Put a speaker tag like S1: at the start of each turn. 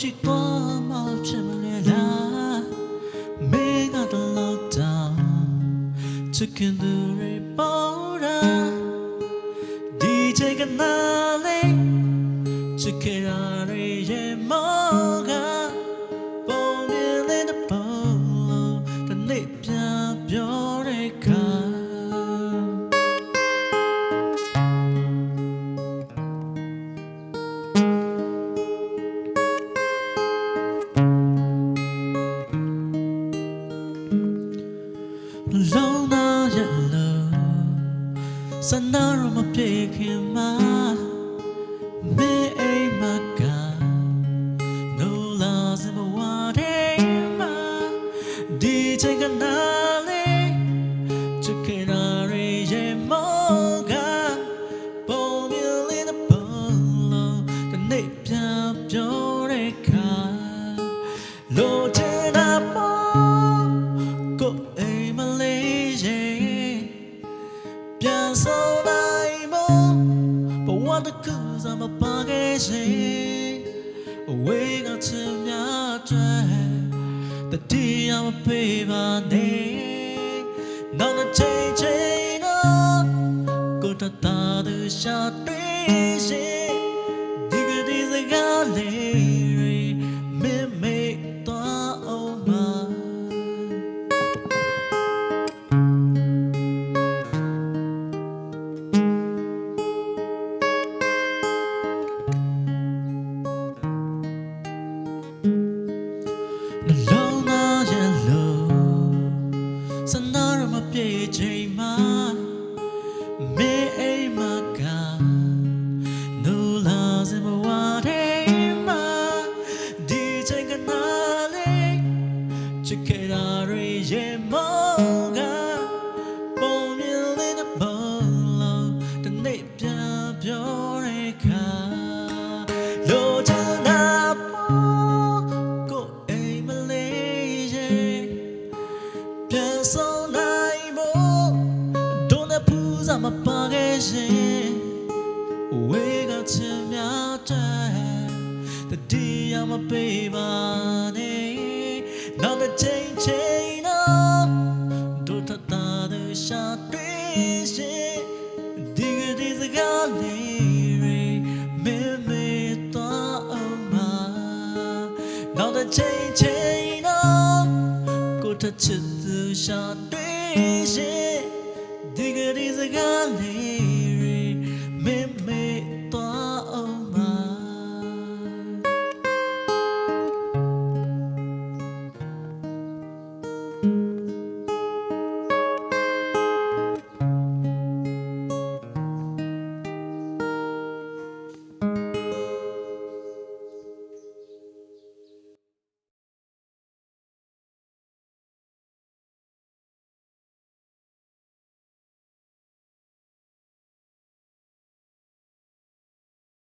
S1: ရှိသွားမှဖြစ်မလဲလားမေကတော့လောက်တာချစ်ခင်သူတွေပေါ်တာဒီချိန်ကနာလေးချစ်ခင်ရရဲ့မော စနာရမပြေခင်မှာမေအိမ်မကနိုလာစမဝတဲ့မှာဒီချိန်ကနာ ဆောင်နိုင်မဘဝတကူစားမပါခဲ့ရှင်အဝေးကချင်များတဲ့တတိယမပေးပါနဲ့နောက်တစ်ချိန်ချိန်တော့ကိုတတာသူရှာတွေ့ရှင်ဒီကဒီစကားလေး ပြေချိန်မှာမေအိမ်မကနိုလာစမဝတဲ့မှာဒီချိန်ကနာလေးချစ်ခဲ့တာတွေရဲ့မောကပုံမြင်လေးတဲ့ဘောလုံးတနေ့ပြန်ပြောတဲ့ခါ ခဲ့ရှင်ဝေကချင်များတဲ့တတိယမပေးပါနဲ့နောက်တစ်ချိန်ချိန်တော့ဒုထတာသူရှာတွေ့ရှင်ဒီကဒီစကားလေးတွေမင်းမေ့သွားအောင်ပါနောက်တစ်ချိန်ချိန်တော့ကိုထချစ်သူရှာတွေ့ရှင်ဒီကဒီစကားလေး